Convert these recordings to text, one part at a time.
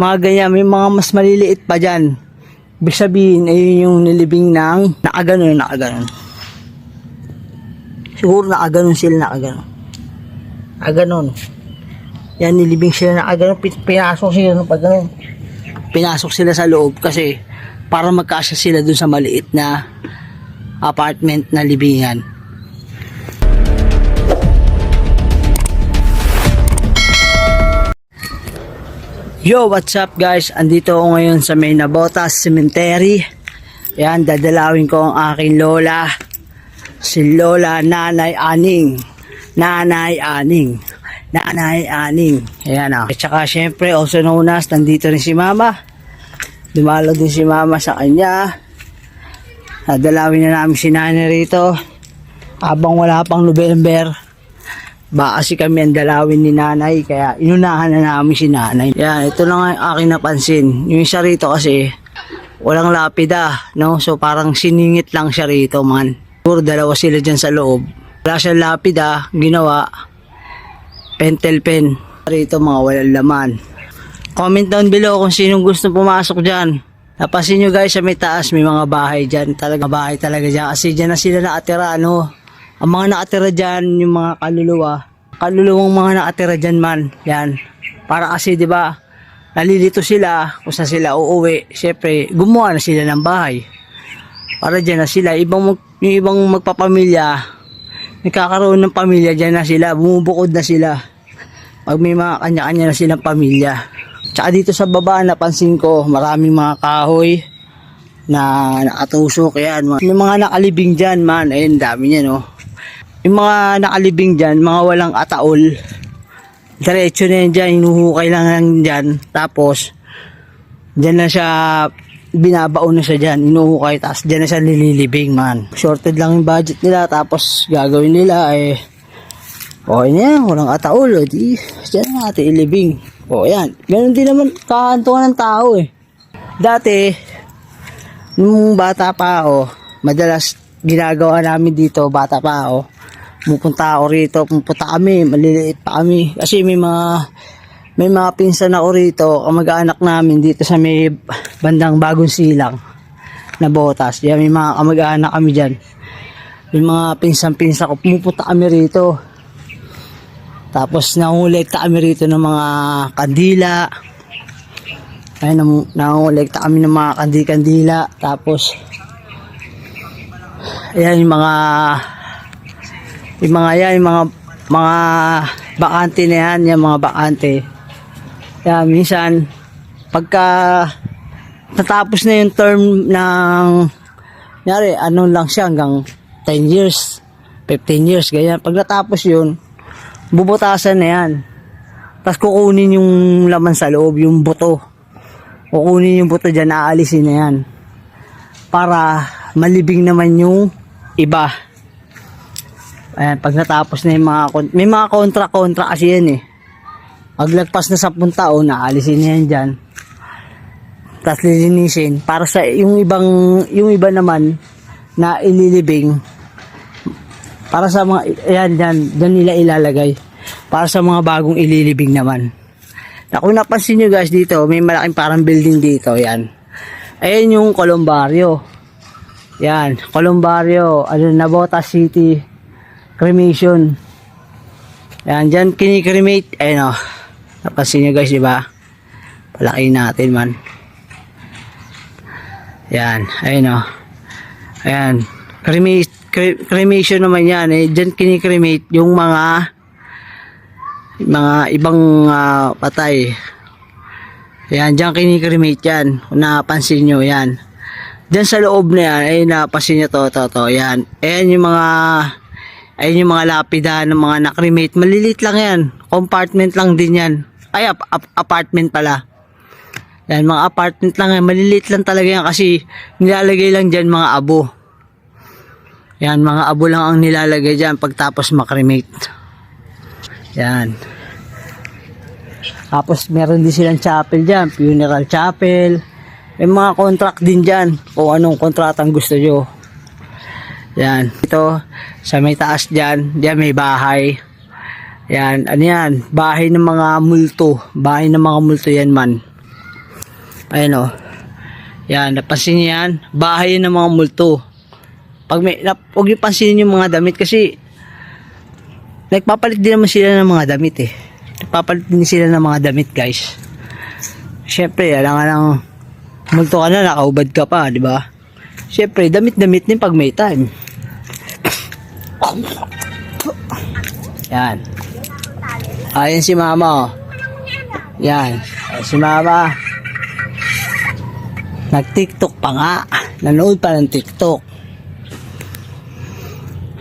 Mga ganyan, may mga mas maliliit pa dyan. Ibig sabihin, ayun yung nilibing ng nakaganon, nakaganon. Siguro nakaganon sila, nakaganon. Nakaganon. Yan, nilibing sila nakaganon. Pin- Pinasok sila ng pagganon. Pinasok sila sa loob kasi para magkasya sila dun sa maliit na apartment na libingan. Yo, what's up guys? Andito ako ngayon sa may Nabotas Cemetery. Yan, dadalawin ko ang aking lola. Si Lola Nanay Aning. Nanay Aning. Nanay Aning. Ayan o. At saka syempre, also known as, nandito rin si Mama. Dumalo din si Mama sa kanya. Dadalawin na namin si Nanay rito. Habang wala pang November. Baka kasi kami ang dalawin ni nanay, kaya inunahan na namin si nanay. Yan, ito lang ang aking napansin. Yung isa rito kasi, walang lapida, no? So parang siningit lang siya rito, man. Siguro dalawa sila dyan sa loob. Wala siyang lapida, ginawa, pentel pen. Rito mga walang laman. Comment down below kung sinong gusto pumasok dyan. Napansin nyo guys, sa may taas may mga bahay dyan. Talaga bahay talaga dyan. Kasi dyan na sila nakatira, ano. Ang mga nakatira dyan, yung mga kaluluwa. Kaluluwang mga nakatira dyan man. Yan. Para kasi, di ba, nalilito sila kung saan sila uuwi. Siyempre, gumawa na sila ng bahay. Para dyan na sila. Ibang, mag- yung ibang magpapamilya, nagkakaroon ng pamilya dyan na sila. Bumubukod na sila. Pag may mga kanya-kanya na silang pamilya. Tsaka dito sa baba, napansin ko, maraming mga kahoy na nakatusok. Yan, may mga nakalibing dyan, man. Ayun, dami niya, no. Yung mga nakalibing dyan, mga walang ataol, diretso na yan dyan, hinuhukay lang yan dyan. Tapos, dyan na siya, binabaon na siya dyan, hinuhukay, tapos dyan na siya nililibing, man. Shorted lang yung budget nila, tapos gagawin nila, eh, okay na yan, walang ataol, o di, dyan na natin ilibing. O yan, ganun din naman kakantuan ng tao, eh. Dati, nung bata pa ako, madalas ginagawa namin dito, bata pa ako, pupunta ako rito, pupunta kami, maliliit pa kami. Kasi may mga, may mga pinsan ako rito, kamag-anak namin dito sa may bandang bagong silang na botas. Diyan may mga kamag-anak kami dyan. May mga pinsan-pinsan ko, pumupunta kami rito. Tapos nangungulekta kami rito ng mga kandila. Nang- nangungulekta kami ng mga kandi-kandila. Tapos, ayan yung mga yung mga yan, yung mga mga bakante na yan, yung mga bakante. Kaya minsan, pagka natapos na yung term ng, yari, ano lang siya hanggang 10 years, 15 years, ganyan. Pag natapos yun, bubutasan na yan. Tapos kukunin yung laman sa loob, yung buto. Kukunin yung buto dyan, aalisin na yan. Para malibing naman yung iba. Ayan, pag natapos na yung mga, may mga kontra-kontra kasi yan eh. Pag lagpas na sa taon, naalisin yan dyan. Tapos lilinisin. Para sa yung ibang, yung iba naman na ililibing, para sa mga, ayan, dyan, dyan nila ilalagay. Para sa mga bagong ililibing naman. Na kung napansin nyo guys dito, may malaking parang building dito, yan. Ayan yung Columbario. Yan, Columbario, ano, Nabota City, cremation. Yan, dyan kinikremate. Ayun o. Napansin nyo guys, di ba? Palaki natin man. Yan, ayun o. Ayan. Cremate, cre- cremation naman yan. Eh, dyan kinikremate yung mga mga ibang ah, patay. Yan, dyan kinikremate yan. Kung napansin nyo, yan. Dyan sa loob na yan, ay napansin nyo to, to, to, yan. Ayan yung mga Ayun yung mga lapida ng mga nakremate. Malilit lang yan. Compartment lang din yan. Ay, ap- ap- apartment pala. Yan, mga apartment lang yan. Malilit lang talaga yan kasi nilalagay lang dyan mga abo. Yan, mga abo lang ang nilalagay dyan pagtapos makremate. Yan. Tapos meron din silang chapel dyan. Funeral chapel. May mga contract din dyan. Kung anong kontratang gusto nyo. Yan. Ito, sa may taas dyan, dyan may bahay. Yan, ano yan, bahay ng mga multo. Bahay ng mga multo yan man. Ayan o. Yan, napansin niyo yan. Bahay ng mga multo. Pag may, nap, huwag niyo pansinin yung mga damit kasi nagpapalit din naman sila ng mga damit eh. Nagpapalit din sila ng mga damit guys. Siyempre, alam nga lang, multo ka na, nakaubad ka pa, di ba? Siyempre, damit-damit din pag may time. Yan. Ayan si mama oh. Yan. Si mama. Nag-tiktok pa nga. Nanood pa ng tiktok.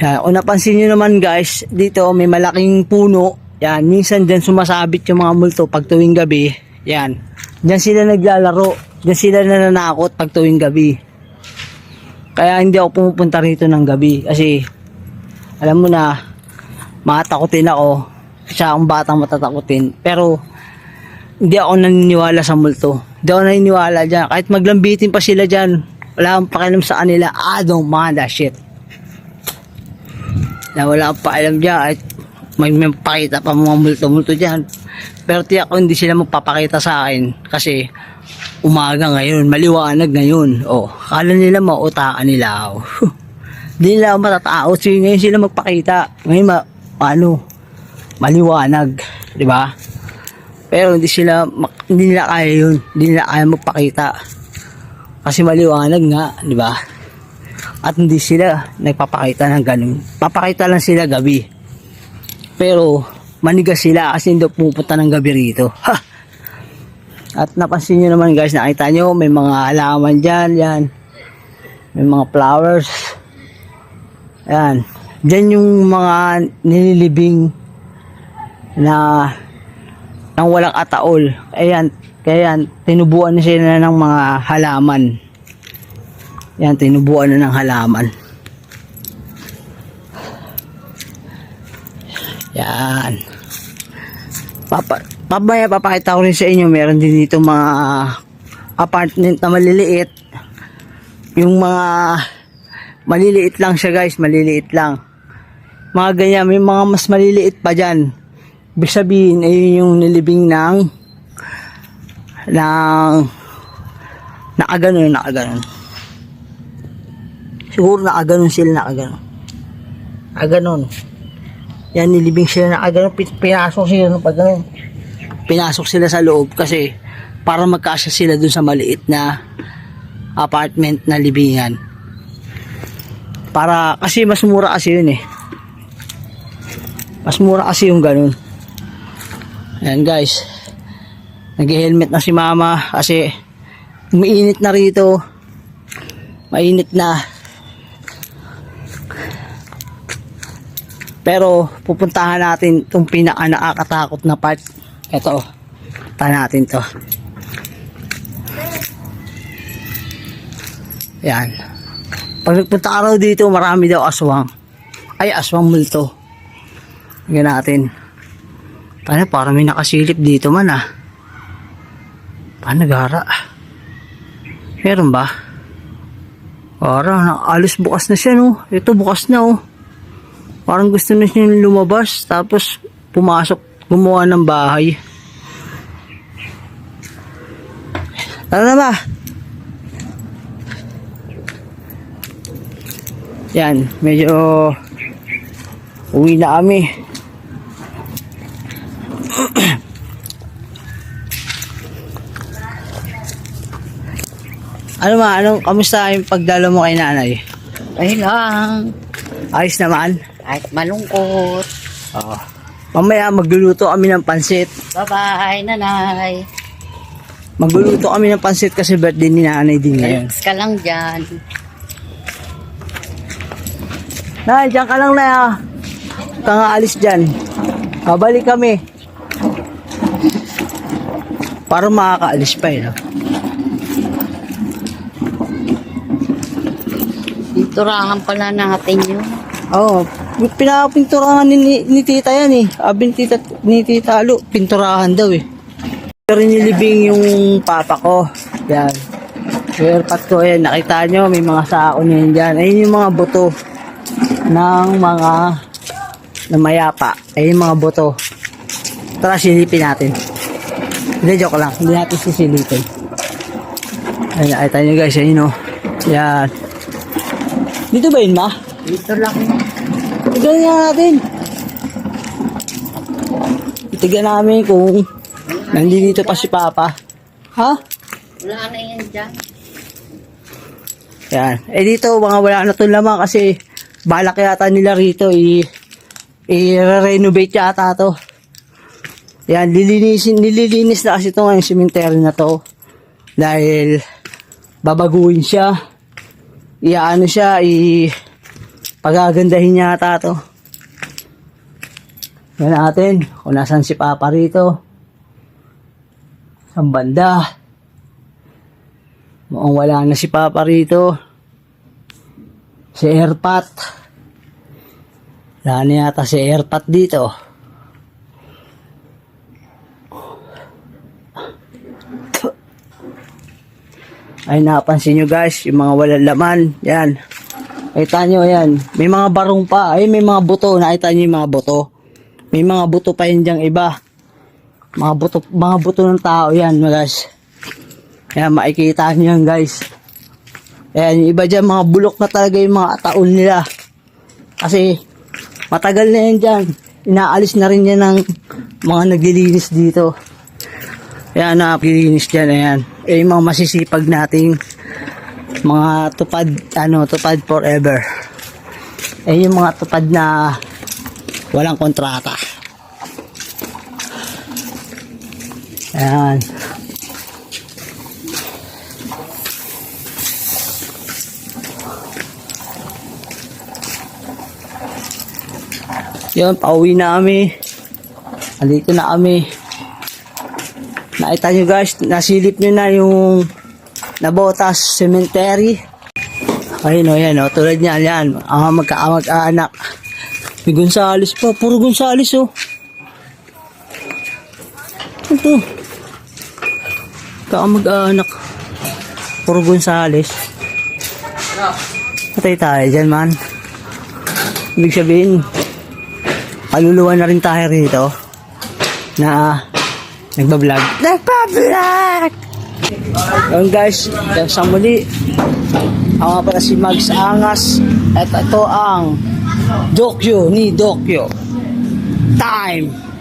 Yan. Kung napansin nyo naman guys, dito may malaking puno. Yan. Minsan dyan sumasabit yung mga multo pag tuwing gabi. Yan. Dyan sila naglalaro. Dyan sila nananakot pag tuwing gabi. Kaya hindi ako pumupunta rito ng gabi. Kasi, alam mo na, matakutin ako. Siya akong batang matatakutin. Pero, hindi ako naniniwala sa multo. Hindi ako naniniwala dyan. Kahit maglambitin pa sila dyan, wala akong pakialam sa kanila. I don't mind that shit. Na wala akong pakialam dyan. Kahit may, may pakita pa mga multo-multo dyan. Pero tiyak ko hindi sila magpapakita sa akin. Kasi, umaga ngayon, maliwanag ngayon. Oh, kala nila mautaan nila ako. Hindi nila ako matatao. Sige, ngayon sila magpakita. Ngayon, ma, ano, maliwanag. Di ba? Pero hindi sila, hindi nila kaya yun. Hindi nila kaya magpakita. Kasi maliwanag nga, di ba? At hindi sila nagpapakita ng ganun. Papakita lang sila gabi. Pero, manigas sila kasi hindi pupunta ng gabi rito. Ha! At napansin nyo naman guys, nakita nyo, may mga halaman dyan, yan. May mga flowers. Yan. Diyan yung mga nililibing na nang walang ataol. Ayan, kaya tinubuan na sila ng mga halaman. Yan, tinubuan na ng halaman. Yan. Papa, papaya papakita ko rin sa inyo, meron din dito mga apartment na maliliit. Yung mga maliliit lang siya guys, maliliit lang. Mga ganyan, may mga mas maliliit pa dyan. Ibig sabihin, ayun yung nilibing ng ng nakaganon, nakaganon. Siguro nakaganon sila, nakaganon. Nakaganon. Yan, nilibing sila nakaganon, pin- pinasok sila ng pagganon. Pinasok sila sa loob kasi para magkasya sila dun sa maliit na apartment na libingan. Para, kasi mas mura kasi yun eh. Mas mura kasi yung ganun. Ayan guys. Nag-helmet na si mama kasi umiinit na rito. Mainit na. Pero pupuntahan natin itong pinaka nakakatakot na part. Ito. Punta natin to. Yan. Pag nagpunta ka raw dito, marami daw aswang. Ay, aswang multo. Yan natin. Paano, parang may nakasilip dito man ah. Paano gara? Meron ba? Parang na, alos bukas na siya no. Ito bukas na oh. Parang gusto na siya lumabas tapos pumasok gumawa ng bahay. Tara na ba? Yan, medyo uwi na kami. ano ma, anong, kamusta yung pagdalo mo kay nanay? Ay lang. Ayos naman. Kahit malungkot. Oo. Mamaya magluluto kami ng pansit. Bye-bye, nanay. Magluluto kami ng pansit kasi birthday ni nanay din ngayon. Relax ka lang dyan. Nay, dyan ka lang na ah. Huwag ka nga alis dyan. Babalik kami. Para makakaalis pa eh. No? Pinturahan pala natin yun. Oo. Oh, pinapinturahan ni, ni, ni tita yan eh. Abin tita, ni tita Lu, pinturahan daw eh. Pero nilibing yung papa ko. Yan. Airpat ko yan. Nakita nyo, may mga saon yun dyan. Ayun yung mga buto ng mga na mayapa. Ayun yung mga buto. Tara, silipin natin. Hindi, joke lang. Hindi natin sisilipin. Ay, nakita nyo guys, ayun o. Yan. Dito ba yun, ma? Dito lang. Tignan nga natin. Itignan namin kung nandito pa si Papa. Ha? Wala na yan dyan. Yan. Eh dito, mga wala na itong laman kasi balak yata nila rito i i-renovate yata to. Yan, lilinisin, nililinis na kasi ito ngayong cemetery na to. Dahil babaguhin siya. Iyaano siya, i pagagandahin yata to. Yan natin, kung nasan si Papa rito. Sa banda. Mukhang wala na si Papa rito. Si Airpat. Wala na yata si Airpat dito. Ay napansin nyo guys, yung mga walang laman. Yan. Kita nyo yan. May mga barong pa. Ay may mga buto. Nakita nyo yung mga buto. May mga buto pa yun dyang iba. Mga buto, mga buto ng tao yan guys. Ayan, makikita nyo yan guys. Ayan, yung iba dyan, mga bulok na talaga yung mga taon nila. Kasi, matagal na yan dyan. Inaalis na rin yan ng mga naglilinis dito. Ayan, naglilinis dyan, ayan. Eh, mga masisipag nating mga tupad, ano, tupad forever. Eh, yung mga tupad na walang kontrata. Ayan. Yun, pauwi na kami. Andito na kami. Nakita nyo guys, nasilip nyo na yung Nabotas Cemetery. Ayun o, yan o, tulad niyan, yan. Ang magkaamag-anak. May Gonzales pa, puro Gonzales o. Ito. Kaamag-anak. Puro Gonzales. Patay tayo dyan man. Ibig sabihin, kaluluwa na rin tayo rito na nagbablog. Nagbablog! Yun guys, yan sa muli. Ako nga pala si Mags Angas at ito ang Dokyo ni Dokyo. Time!